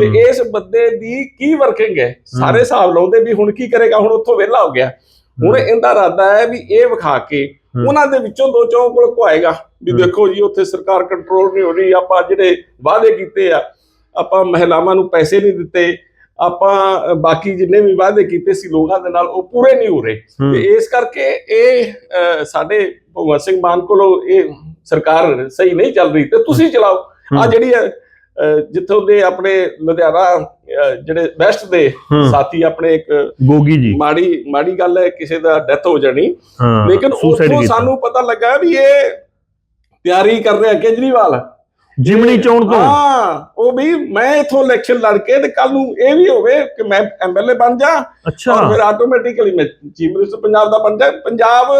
ਤੇ ਇਸ ਬੰਦੇ ਦੀ ਕੀ ਵਰਕਿੰਗ ਹੈ? ਸਾਰੇ ਹਿਸਾਬ ਲਾਉਂਦੇ ਵੀ ਹੁਣ ਕੀ ਕਰੇਗਾ? ਹੁਣ ਉੱਥੋਂ ਵਿਹਲਾ ਹੋ ਗਿਆ। ਹੁਣ ਇਹਦਾ ਇਰਾਦਾ ਹੈ ਵੀ ਇਹ ਵਿਖਾ ਕੇ। ਉਹਨਾਂ ਦੇ ਵਿੱਚੋਂ ਦੋ ਚੌਂ ਕੋਲ ਕੋਆਏਗਾ ਵੀ। ਦੇਖੋ ਜੀ ਉੱਥੇ ਸਰਕਾਰ ਕੰਟਰੋਲ ਨਹੀਂ ਹੋ ਰਹੀ ਆਪਾਂ ਜਿਹੜੇ ਵਾਅਦੇ ਕੀਤੇ ਆ ਆਪਾਂ ਮਹਿਲਾਵਾਂ ਨੂੰ ਪੈਸੇ ਨਹੀਂ ਦਿੱਤੇ ਆਪਾਂ ਬਾਕੀ ਜਿੰਨੇ ਵੀ ਵਾਅਦੇ ਕੀਤੇ ਸੀ ਲੋਕਾਂ ਦੇ ਨਾਲ ਉਹ ਪੂਰੇ ਨਹੀਂ ਹੋ ਰਹੇ। ਤੇ ਇਸ ਕਰਕੇ ਇਹ ਸਾਡੇ ਭਗਵੰਤ ਸਿੰਘ ਮਾਨ ਕੋਲੋਂ ਇਹ ਸਰਕਾਰ ਸਹੀ ਨਹੀਂ ਚੱਲ ਰਹੀ ਤੇ ਤੁਸੀਂ ਚਲਾਓ। ਆ। ਜਿਹੜੀ ਜਿੱਥੋਂ ਦੇ ਆਪਣੇ ਲੁਧਿਆਣਾ ਜਿਹੜੇ ਵੈਸਟ ਦੇ। ਸਾਥੀ ਆਪਣੇ ਇੱਕ ਗੋਗੀ ਜੀ। ਮਾੜੀ ਮਾੜੀ ਗੱਲ ਹੈ ਕਿਸੇ ਦਾ ਡੈਥ ਹੋ ਜਾਣੀ। ਲੇਕਿਨ ਕੀਤਾ। ਸਾਨੂੰ ਪਤਾ ਲੱਗਾ ਵੀ ਇਹ ਤਿਆਰੀ ਕਰ ਰਿਹਾ ਕੇਜਰੀਵਾਲ। ਜਿਮਣੀ ਚੋਣ ਤੋਂ? ਹਾਂ ਉਹ ਵੀ ਮੈਂ ਇਥੋਂ ਇਲੈਕਸ਼ਨ ਲੜ ਕੇ ਤੇ ਕੱਲ ਨੂੰ ਇਹ ਵੀ ਹੋਵੇ ਕਿ ਮੈਂ ਐਮਐਲਏ ਬਣ ਜਾ ਅੱਛਾ। ਔਰ ਫਿਰ ਆਟੋਮੈਟਿਕਲੀ ਮੈਂ ਚੀਫ ਮਿਨਿਸਟਰ ਪੰਜਾਬ ਦਾ ਬਣ ਜਾ। ਪੰਜਾਬ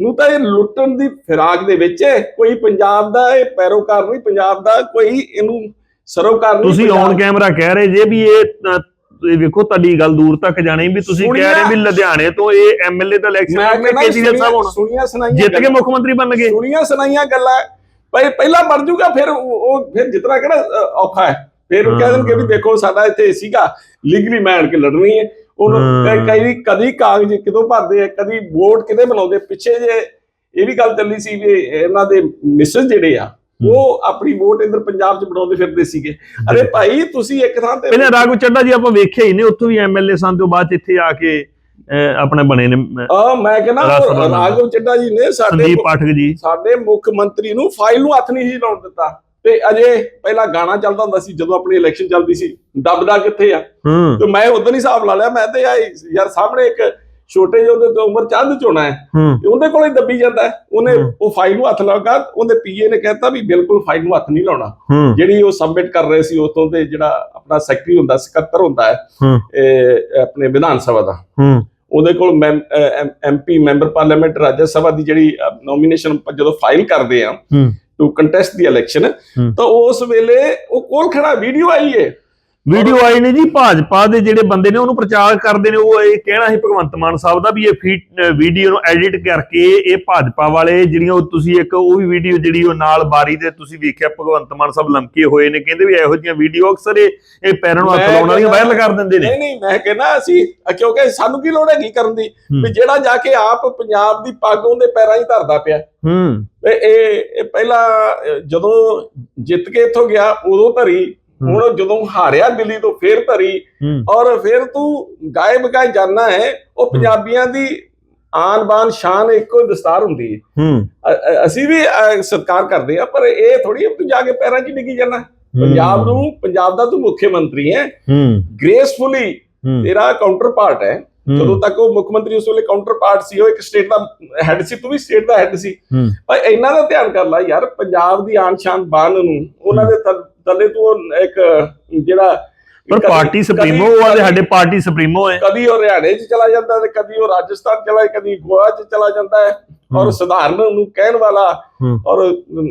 ਨੂੰ ਤਾਂ ਇਹ ਲੁੱਟਣ ਦੀ ਫਿਰਾਕ ਦੇ ਵਿੱਚ ਹੈ। ਕੋਈ ਪੰਜਾਬ ਦਾ ਇਹ ਪੈਰੋਕਾਰ ਨਹੀਂ ਪੰਜਾਬ ਦਾ ਕੋਈ ਇਹਨੂੰ ਸਰੋਕਾਰ ਨਹੀਂ ਤੁਸੀਂ ਔਨ ਕੈਮਰਾ ਕਹਿ ਰਹੇ ਜੇ ਵੀ ਇਹ ਇਹ ਵੇਖੋ ਤੁਹਾਡੀ ਗੱਲ ਦੂਰ ਤੱਕ ਜਾਣੀ ਵੀ ਤੁਸੀਂ ਕਹਿ ਰਹੇ ਵੀ ਲੁਧਿਆਣੇ ਤੋਂ ਇਹ ਐਮਐਲਏ ਦਾ ਇਲੈਕਸ਼ਨ ਕਹਿੰਦਾ ਕੇਜਰੀਵਾਲ ਸਾਹਿਬ ਹੁਣ। ਸੁਣੀਆਂ ਸੁਣਾਈਆਂ ਜਿੱਤ ਕੇ ਮੁੱਖ ਮੰਤਰੀ ਬਣਨਗੇ ਸੁਣੀਆਂ ਸੁਣਾਈਆਂ ਗੱਲਾਂ। ਭਾਈ ਪਹਿਲਾਂ ਬਣ ਜੂਗਾ ਫਿਰ ਉਹ ਫਿਰ ਜਿਤਨਾ ਕਿਹੜਾ ਔਖਾ ਹੈ। ਫਿਰ ਉਹ ਕਹਿ ਦੇਣਗੇ ਵੀ ਦੇਖੋ ਸਾਡਾ ਇੱਥੇ ਸੀਗਾ ਲੀਗਲੀ ਮੈਂ ਆਣ ਕੇ ਲੜਨੀ ਹੈ। ਉਹਨੂੰ ਹਾਂ। ਕਈ- ਕਦੀ ਕਾਗਜ਼ ਕਿਦੋਂ ਭਰਦੇ ਆ ਕਦੀ ਵੋਟ ਕਿਤੇ ਬਣਾਉਂਦੇ ਪਿੱਛੇ ਜੇ ਇਹ ਵੀ ਗੱਲ ਚੱਲੀ ਸੀ ਵੀ ਇਹਨਾਂ ਦੇ ਮਿਸਸ ਜਿਹੜੇ ਆ ਉਹ ਆਪਣੀ ਵੋਟ ਇੱਧਰ ਪੰਜਾਬ 'ਚ ਬਣਾਉਂਦੇ ਫਿਰਦੇ ਸੀਗੇ। ਅਰੇ ਭਾਈ ਤੁਸੀਂ ਇੱਕ ਥਾਂ ਤੇ ਪਹਿਲਾਂ ਰਾਘਵ ਚੱਡਾ ਜੀ ਆਪਾਂ ਵੇਖਿਆ ਹੀ ਨੇ ਉੱਥੋਂ ਵੀ ਐਮਐਲਏ ਸਨ ਤੇ ਉਹ ਬਾਅਦ ਇੱਥੇ ਆ ਕੇ ਆਪਣੇ ਬਣੇ ਨੇ ਆ ਮੈਂ ਕਹਿੰਦਾ। ਰਾਘਵ ਚੱਡਾ ਜੀ ਨੇ ਸਾਡੇ ਸੰਦੀਪ ਪਾਠਕ ਜੀ। ਸਾਡੇ ਮੁੱਖ ਮੰਤਰੀ ਨੂੰ ਫਾਈਲ ਨੂੰ ਹੱਥ ਨਹੀਂ ਸੀ ਲਾਉਣ ਦਿੱਤਾ। ਤੇ ਅਜੇ ਪਹਿਲਾਂ ਗਾਣਾ ਚੱਲਦਾ ਹੁੰਦਾ ਸੀ ਜਦੋਂ ਆਪਣੀ ਇਲੈਕਸ਼ਨ ਚੱਲਦੀ ਸੀ ਦਬਦਾ ਕਿੱਥੇ ਆ? ਤੇ ਮੈਂ ਉਦੋਂ ਹੀ ਹਿਸਾਬ ਲਾ ਲਿਆ ਮੈਂ ਤੇ ਯਾਰ ਸਾਹਮਣੇ ਇੱਕ ਛੋਟੇ ਜਿਹੇ ਉਹਦੇ ਤੋਂ ਉਮਰ ਚੰਦ ਚੋਣਾ ਹੈ। ਤੇ ਉਹਦੇ ਕੋਲ ਦੱਬੀ ਜਾਂਦਾ ਹੈ। ਉਹਨੇ। ਉਹ ਫਾਈਲ ਨੂੰ ਹੱਥ ਲਾਗਾ ਉਹਦੇ ਪੀਏ ਨੇ ਕਹਿਤਾ ਵੀ ਬਿਲਕੁਲ ਫਾਈਲ ਨੂੰ ਹੱਥ ਨਹੀਂ ਲਾਉਣਾ। ਜਿਹੜੀ ਉਹ ਸਬਮਿਟ ਕਰ ਰਹੇ ਸੀ ਉਤੋਂ ਤੇ ਜਿਹੜਾ ਆਪਣਾ ਸੈਕਟਰੀ ਹੁੰਦਾ ਸਕੱਤਰ ਹੁੰਦਾ ਹੈ ਆਪਣੇ ਵਿਧਾਨ ਸਭਾ ਦਾ। ਉਹਦੇ ਕੋਲ MP member parliament Rajya Sabha ਦੀ ਜਿਹੜੀ ਨੋਮੀਨੇਸ਼ਨ ਜਦੋਂ ਫਾਈਲ ਕਰਦੇ ਆ ਟੂ ਕੰਟੈਸਟ ਦੀ ਇਲੈਕਸ਼ਨ। ਤਾਂ ਉਸ ਵੇਲੇ ਉਹ ਕੋਲ ਖੜਾ ਵੀਡੀਓ ਆਈ ਹੈ ਵੀਡੀਓ ਆਈ ਨੇ ਜੀ ਭਾਜਪਾ ਦੇ ਜਿਹੜੇ ਬੰਦੇ ਨੇ ਉਹਨੂੰ ਪ੍ਰਚਾਰ ਕਰਦੇ ਨੇ ਉਹ ਇਹ ਕਹਿਣਾ ਸੀ ਭਗਵੰਤ ਮਾਨ ਸਾਹਿਬ ਦਾ ਵੀ ਇਹ ਵੀਡੀਓ ਨੂੰ ਐਡਿਟ ਕਰਕੇ ਇਹ ਭਾਜਪਾ ਵਾਲੇ ਜਿਹੜੀਆਂ ਉਹ ਤੁਸੀਂ ਇੱਕ ਉਹ ਵੀ ਵੀਡੀਓ ਜਿਹੜੀ ਉਹ ਨਾਲ ਬਾਰੀ ਦੇ ਤੁਸੀਂ ਵੇਖਿਆ ਭਗਵੰਤ ਮਾਨ ਸਾਹਿਬ ਲਮਕੇ ਹੋਏ ਨੇ ਕਹਿੰਦੇ ਵੀ ਇਹੋ ਜਿਹੀਆਂ ਵੀਡੀਓ ਅਕਸਰ ਇਹ ਇਹ ਪੈਰਾਂ ਨੂੰ ਹੱਥ ਲਾਉਣ ਵਾਲੀਆਂ ਵਾਇਰਲ ਕਰ ਦਿੰਦੇ ਨੇ ਨਹੀਂ ਨਹੀਂ ਮੈਂ ਕਹਿੰਦਾ ਅਸੀਂ ਕਿਉਂਕਿ ਸਾਨੂੰ ਕੀ ਲੋੜ ਹੈਗੀ ਕਰਨ ਦੀ ਹੂੰ। ਵੀ ਜਿਹੜਾ ਜਾ ਕੇ ਆਪ ਪੰਜਾਬ ਦੀ ਪੱਗ ਉਹਦੇ ਪੈਰਾਂ 'ਹੀ ਧਰਦਾ ਪਿਆ ਹੂੰ ਇਹ ਇਹ ਪਹਿਲਾਂ ਜਦੋਂ ਜਿੱਤ ਕੇ ਇੱਥੋਂ ਗਿਆ ਉਦੋਂ ਧਰੀ ਹੂੰ। ਹੁਣ ਜਦੋਂ ਹਾਰਿਆ ਦਿੱਲੀ ਤੋਂ ਫੇਰ ਧਰੀ ਔਰ ਫਿਰ ਤੂੰ ਗਾਏ ਬਗਾਏ ਜਾਣਾ ਹੈ ਉਹ ਪੰਜਾਬੀਆਂ ਦੀ ਆਨ ਬਾਨ ਸ਼ਾਨ ਇੱਕੋ ਦਸਤਾਰ ਹੁੰਦੀ ਹੈ। ਅਸੀਂ ਵੀ ਸਤਿਕਾਰ ਕਰਦੇ ਆ ਪਰ ਇਹ ਥੋੜੀ ਤੂੰ ਜਾ ਕੇ ਪੈਰਾਂ 'ਚ ਡਿੱਗੀ ਜਾਣਾ ਪੰਜਾਬ ਨੂੰ ਪੰਜਾਬ ਦਾ ਤੂੰ ਮੁੱਖ ਮੰਤਰੀ ਹੈ। ਗ੍ਰੇਸਫੁਲੀ ਤੇਰਾ ਕਾਊਂਟਰ ਪਾਰਟ ਹੈ। ਜਦੋਂ ਤੱਕ ਉਹ ਮੁੱਖ ਮੰਤਰੀ ਉਸ ਵੇਲੇ ਕਾਊਂਟਰ ਪਾਰਟ ਸੀ ਉਹ ਇੱਕ ਸਟੇਟ ਦਾ ਹੈੱਡ ਸੀ ਤੂੰ ਵੀ ਸਟੇਟ ਦਾ ਹੈੱਡ ਸੀ। ਪਰ ਇਹਨਾਂ ਦਾ ਧਿਆਨ ਕਰ ਲੈ ਯਾਰ ਪੰਜਾਬ ਦੀ ਆਨ ਸ਼ਾਨ ਬਾਨ ਨੂੰ ਉਹਨਾਂ ਦੇ ਥੱਲ- ਤੂੰ ਇੱਕ ਜਿਹੜਾ ਪਰ ਪਾਰਟੀ ਸੁਪਰੀਮੋ ਉਹ ਆਦੇ ਸਾਡੇ ਪਾਰਟੀ ਸੁਪਰੀਮੋ ਹੈ ਕਦੀ ਉਹ ਹਰਿਆਣੇ 'ਚ ਚਲਾ ਜਾਂਦਾ ਤੇ ਕਦੀ ਉਹ ਰਾਜਸਥਾਨ ਚਲਾ ਕਦੀ ਗੋਆ 'ਚ ਚਲਾ ਜਾਂਦਾ ਹੈ ਔਰ। ਸਧਾਰਨ ਨੂੰ ਕਹਿਣ ਵਾਲਾ। ਔਰ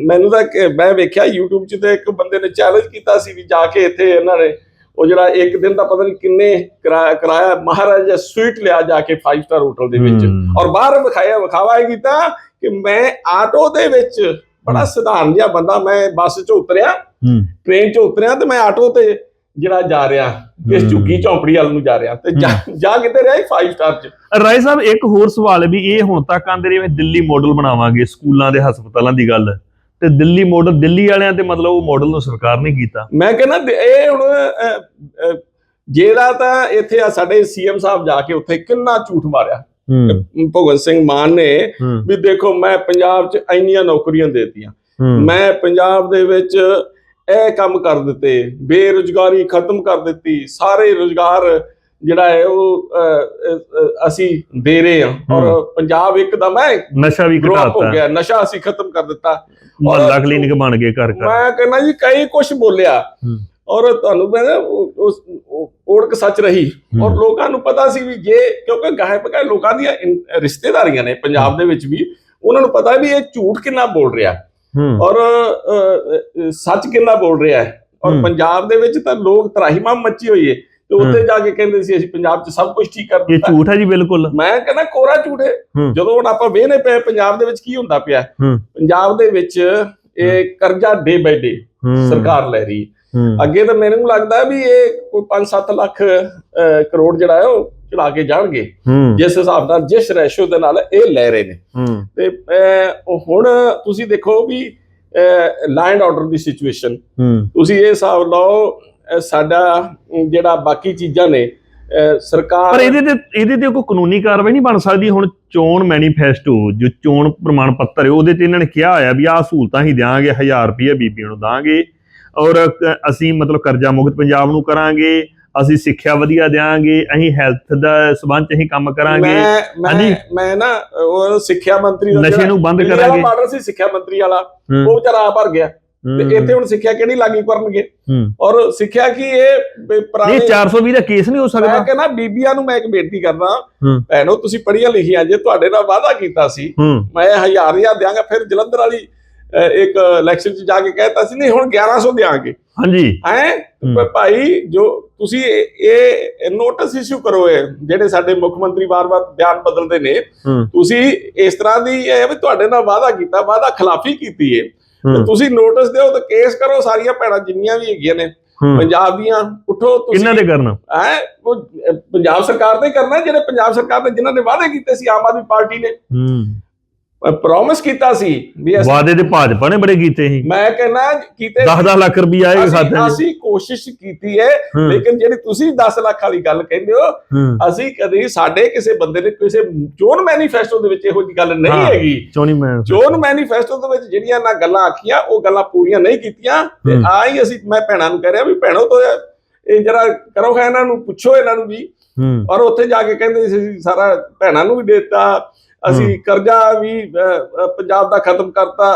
ਮੈਨੂੰ ਤਾਂ ਮੈਂ ਵੇਖਿਆ YouTube 'ਚ ਤੇ ਇੱਕ ਬੰਦੇ ਨੇ ਚੈਲੰਜ ਕੀਤਾ ਸੀ ਵੀ ਜਾ ਕੇ ਇੱਥੇ ਇਹਨਾਂ ਨੇ ਉਹ ਜਿਹੜਾ ਇੱਕ ਦਿਨ ਦਾ ਪਤਾ ਨਹੀਂ ਕਿੰਨੇ ਕਿਰਾਇਆ ਮਹਾਰਾਜਾ ਸਵੀਟ ਲਿਆ ਜਾ ਕੇ 5 ਸਟਾਰ ਹੋਟਲ ਦੇ ਵਿੱਚ। ਔਰ ਬਾਹਰ ਵਿਖਾਇਆ ਵਿਖਾਵਾ ਇਹ ਕੀਤਾ ਕਿ ਮੈਂ ਆਟੋ ਦੇ ਵਿੱਚ ਬੜਾ ਸਧਾਰਨ ਜਿਹਾ ਬੰਦਾ ਮੈਂ ਬੱਸ 'ਚ ਉਤਰਿਆ ਟ੍ਰੇਨ 'ਚ ਉਤਰਿਆ ਤੇ ਮੈਂ ਆਟੋ ਤੇ ਜਿਹੜਾ ਜਾ ਰਿਹਾ ਹੂੰ। ਝੁੱਗੀ ਝੌਂਪੜੀ ਵੱਲ ਨੂੰ ਜਾ ਰਿਹਾ ਤੇ ਜਾ ਕਿਤੇ ਰਿਹਾ 5 ਸਟਾਰ 'ਚ। ਰਾਏ ਸਾਹਿਬ ਇੱਕ ਹੋਰ ਸਵਾਲ ਵੀ ਇਹ ਹੁਣ ਤੱਕ ਆਂਦੇ ਰਹੇ ਦਿੱਲੀ ਮਾਡਲ ਬਣਾਵਾਂਗੇ ਸਕੂਲਾਂ ਦੇ ਹਸਪਤਾਲਾਂ ਦੀ ਗੱਲ। ਤੇ ਦਿੱਲੀ ਮਾਡਲ ਦਿੱਲੀ ਵਾਲਿਆਂ ਤੇ ਮਤਲਬ ਉਹ ਮਾਡਲ ਨੂੰ ਸਰਕਾਰ ਨੇ ਕੀਤਾ। ਮੈਂ ਕਹਿੰਦਾ ਇਹ ਹੁਣ ਜਿਹੜਾ ਤਾਂ ਇੱਥੇ ਆ ਸਾਡੇ ਸੀਐਮ ਸਾਹਿਬ ਜਾ ਕੇ ਉੱਥੇ ਕਿੰਨਾ ਝੂਠ ਮਾਰਿਆ। ਭਗਵੰਤ ਸਿੰਘ ਮਾਨ ਨੇ ਵੀ ਦੇਖੋ ਮੈਂ ਪੰਜਾਬ 'ਚ ਇੰਨੀਆਂ ਨੌਕਰੀਆਂ ਦੇਤੀਆਂ। ਮੈਂ ਪੰਜਾਬ ਦੇ ਵਿੱਚ ਇਹ ਕੰਮ ਕਰ ਦਿੱਤੇ ਬੇਰੁਜ਼ਗਾਰੀ ਖਤਮ ਕਰ ਦਿੱਤੀ ਸਾਰੇ ਰੁਜ਼ਗਾਰ ਜਿਹੜਾ ਹੈ ਉਹ ਅਸੀਂ ਦੇ ਰਹੇ ਹਾਂ। ਔਰ ਪੰਜਾਬ ਇੱਕਦਮ ਹੈ ਨਸ਼ਾ ਵੀ ਅਪ ਹੋ ਘਟਾਤਾ ਗਿਆ ਨਸ਼ਾ ਅਸੀਂ ਖਤਮ ਕਰ ਦਿੱਤਾ। ਮਹੱਲਾ ਕਲੀਨਿਕ ਬਣ ਗਏ ਘਰ ਘਰ। ਮੈਂ ਕਹਿੰਦਾ ਜੀ ਕਈ ਕੁਝ ਬੋਲਿਆ। ਔਰ ਤੁਹਾਨੂੰ ਉਹ- ਉਸ ਓੜਕ ਸੱਚ ਰਹੀ। ਔਰ ਲੋਕਾਂ ਨੂੰ ਪਤਾ ਸੀ ਵੀ ਜੇ ਕਿਉਂਕਿ ਗਾਹੇ ਪਕਾਏ ਲੋਕਾਂ ਦੀਆਂ ਰਿਸ਼ਤੇਦਾਰੀਆਂ ਨੇ ਪੰਜਾਬ ਦੇ ਵਿੱਚ ਵੀ ਉਹਨਾਂ ਨੂੰ ਪਤਾ ਵੀ ਇਹ ਝੂਠ ਕਿੰਨਾ ਬੋਲ ਰਿਹਾ। ਔਰ ਸੱਚ ਕਿੰਨਾ ਬੋਲ ਰਿਹਾ ਹੈ? ਔਰ। ਪੰਜਾਬ ਦੇ ਵਿੱਚ ਤਾਂ ਲੋਕ ਤਰਾਹੀਮਾਮ ਮੱਚੀ ਹੋਈ ਹੈ ਤੇ ਉੱਥੇ ਜਾ ਕੇ ਕਹਿੰਦੇ ਸੀ ਅਸੀਂ ਪੰਜਾਬ 'ਚ ਸਭ ਕੁਝ ਠੀਕ ਕਰ ਇਹ ਦਿੱਤਾ। ਝੂਠ ਹੈ ਜੀ ਬਿਲਕੁਲ। ਮੈਂ ਕਹਿੰਦਾ ਕੋਰਾ ਝੂਠ ਹੈ। ਜਦੋਂ ਹੁਣ ਆਪਾਂ ਵੇਹਨੇ ਪਏ ਪੰਜਾਬ ਦੇ ਵਿੱਚ ਕੀ ਹੁੰਦਾ ਪਿਆ। ਪੰਜਾਬ ਦੇ ਵਿੱਚ ਇਹ ਕਰਜ਼ਾ ਡੇ ਬਾਈ ਡੇ ਸਰਕਾਰ ਲੈ ਰਹੀ ਅੱਗੇ ਤਾਂ ਮੈਨੂੰ ਲੱਗਦਾ ਵੀ ਇਹ ਕੋਈ 5-7 ਲੱਖ ਕਰੋੜ ਜਿਹੜਾ ਹੈ ਉਹ ਚੜਾ ਕੇ ਜਾਣਗੇ। ਜਿਸ ਹਿਸਾਬ ਨਾਲ ਜਿਸ ਰੇਸ਼ੋ ਦੇ ਨਾਲ ਇਹ ਲੈ ਰਹੇ ਨੇ। ਤੇ ਹੁਣ ਤੁਸੀਂ ਦੇਖੋ ਵੀ ਲੈਂਡ ਆਰਡਰ ਦੀ ਸਿਚੁਏਸ਼ਨ ਤੁਸੀਂ ਇਹ ਹਿਸਾਬ ਲਾਓ ਸਾਡਾ ਜਿਹੜਾ ਬਾਕੀ ਚੀਜ਼ਾਂ ਨੇ ਸਰਕਾਰ ਪਰ ਇਹਦੇ ਤੇ ਇਹਦੇ ਤੇ ਕੋਈ ਕਾਨੂੰਨੀ ਕਾਰਵਾਈ ਨਹੀਂ ਬਣ ਸਕਦੀ। ਹੁਣ ਚੋਣ ਮੈਨੀਫੈਸਟੋ ਜੋ ਚੋਣ ਪ੍ਰਮਾਣ ਪੱਤਰ ਹੈ ਉਹਦੇ ਤੇ ਇਹਨਾਂ ਨੇ ਕਿਹਾ ਹੋਇਆ ਵੀ ਆਹ ਸਹੂਲਤਾਂ ਹੀ ਦਿਆਂਗੇ 1000 ਰੁਪਏ ਬੀਬੀਆਂ ਨੂੰ ਦਾਂਗੇ। ਔਰ ਅਸੀਂ ਮਤਲਬ ਕਰਜ਼ਾ ਮੁਕਤ ਪੰਜਾਬ ਨੂੰ ਕਰਾਂਗੇ। ਅਸੀਂ ਸਿੱਖਿਆ ਵਧੀਆ ਦਿਆਂਗੇ ਅਸੀਂ ਹੈਲਥ ਦਾ ਸਬੰਧ ਚ ਅਸੀਂ ਕੰਮ ਕਰਾਂਗੇ। ਮੈਂ ਮੈਂ ਹਾਂਜੀ। ਮੈਂ ਨਾ ਉਹ ਸਿੱਖਿਆ ਮੰਤਰੀ ਦਾ ਨਸ਼ੇ ਜਿਹੜਾ ਨੂੰ ਬੰਦ ਕਰਾਂਗੇ। ਬਾਰਡਰ ਸੀ ਸਿੱਖਿਆ ਮੰਤਰੀ ਵਾਲਾ ਉਹ ਵਿਚਾਰਾ ਆ ਭਰ ਗਿਆ। ਤੇ ਇੱਥੇ ਹੁਣ ਸਿੱਖਿਆ ਕਿਹੜੀ ਲਾਗੂ ਕਰਨਗੇ। ਔਰ ਸਿੱਖਿਆ ਕੀ ਇਹ ਪੁਰਾਣੇ ਇਹ 420 ਦਾ ਕੇਸ ਨਹੀਂ ਹੋ ਮੈਂ ਸਕਦਾ ਕਹਿੰਦਾ ਬੀਬੀਆਂ ਨੂੰ ਮੈਂ ਇੱਕ ਬੇਨਤੀ ਕਰਦਾ। ਭੈਣੋ ਤੁਸੀਂ ਪੜ੍ਹੀਆਂ ਲਿਖੀਆਂ ਜੇ ਤੁਹਾਡੇ ਨਾਲ ਵਾਅਦਾ ਕੀਤਾ ਸੀ ਮੈਂ ਹਜ਼ਾਰ ਹਜ਼ਾਰ ਦਿਆਂਗਾ ਫਿਰ ਜਲੰਧਰ ਵਾਲੀ ਇੱਕ ਇਲੈਕਸ਼ਨ 'ਚ ਜਾ ਕੇ ਕਹਿਤਾ ਸੀ ਨਹੀਂ ਹੁਣ 1100 ਦਿਆਂਗੇ। ਹਾਂਜੀ। ਹੈ। ਭਾਈ ਜੋ ਤੁਸੀਂ ਇਹ- ਨੋਟਿਸ ਇਸ਼ੂ ਕਰੋ ਇਹ ਜਿਹੜੇ ਸਾਡੇ ਮੁੱਖ ਮੰਤਰੀ ਵਾਰ-ਵਾਰ ਬਿਆਨ ਬਦਲਦੇ ਨੇ ਤੁਸੀਂ ਇਸ ਤਰ੍ਹਾਂ ਦੀ ਇਹ ਵੀ ਤੁਹਾਡੇ ਨਾਲ ਵਾਅਦਾ ਕੀਤਾ ਵਾਅਦਾ ਖਿਲਾਫੀ ਕੀਤੀ ਹੂੰ, ਤੁਸੀਂ ਨੋਟਿਸ ਦਿਓ ਤੇ ਕੇਸ ਕਰੋ ਸਾਰੀਆਂ ਭੈਣਾਂ ਜਿੰਨੀਆਂ ਵੀ ਹੈਗੀਆਂ ਨੇ ਪੰਜਾਬ ਦੀਆਂ ਉਠੋ ਤੁਸੀਂ। ਕਿੰਨਾ ਦੇ ਕਰਨਾ? ਹੈ? ਉਹ ਪੰਜਾਬ ਸਰਕਾਰ ਨੇ ਕਰਨਾ ਜਿਹੜੇ ਪੰਜਾਬ ਸਰਕਾਰ ਨੇ ਜਿਨ੍ਹਾਂ ਨੇ ਵਾਅਦੇ ਕੀਤੇ ਸੀ ਆਮ ਆਦਮੀ ਪਾਰਟੀ ਨੇ। ਪ੍ਰੋਮਿਸ ਕੀਤਾ ਸੀ ਵੀ ਅਸੀਂ ਵਾਅਦੇ ਤੇ ਭਾਜਪਾ ਨੇ ਬੜੇ ਕੀਤੇ ਸੀ। ਮੈਂ ਕਹਿੰਦਾ ਕੀਤੇ 10-10 ਲੱਖ ਰੁਪਏ ਆਏਗਾ ਅਸੀਂ ਖਾਤੇ 'ਚ ਅਸੀਂ ਕੋਸ਼ਿਸ਼ ਕੀਤੀ ਹੈ ਹੂੰ, ਲੇਕਿਨ ਜਿਹੜੀ ਤੁਸੀਂ 10 ਲੱਖ ਵਾਲੀ ਗੱਲ ਕਹਿੰਦੇ ਹੋ ਹੂੰ। ਅਸੀਂ ਕਦੇ ਸਾਡੇ ਕਿਸੇ ਬੰਦੇ ਨੇ ਕਿਸੇ ਚੋਣ ਮੈਨੀਫੈਸਟੋ ਦੇ ਵਿੱਚ ਇਹੋ ਜੀ ਗੱਲ ਨਹੀਂ ਹਾਂ। ਹੈਗੀ। ਚੋਣੀ ਮੈਂ ਚੋਣ ਮੈਨੀਫੈਸਟੋ ਦੇ ਵਿੱਚ ਜਿਹੜੀਆਂ ਨਾ ਗੱਲਾਂ ਆਖੀਆਂ ਉਹ ਗੱਲਾਂ ਪੂਰੀਆਂ ਨਹੀਂ ਕੀਤੀਆਂ। ਤੇ ਹੂੰ। ਆ ਹੀ ਅਸੀਂ ਮੈਂ ਭੈਣਾਂ ਨੂੰ ਕਹਿ ਰਿਹਾ ਵੀ ਭੈਣੋ ਤੋਂ ਇਹ ਜਰਾ ਕਰੋ ਖਾ ਇਹਨਾਂ ਨੂੰ ਪੁੱਛੋ ਇਹਨਾਂ ਨੂੰ ਵੀ। ਹੂੰ। ਔਰ ਉੱਥੇ ਜਾ ਕੇ ਕਹਿੰਦੇ ਸੀ ਅਸੀਂ ਸਾਰਾ ਭੈਣਾਂ ਨੂੰ ਵੀ ਦਿੱਤਾ। ਅਸੀਂ ਕਰਜ਼ਾ ਵੀ ਪੰਜਾਬ ਦਾ ਖਤਮ ਕਰਤਾ।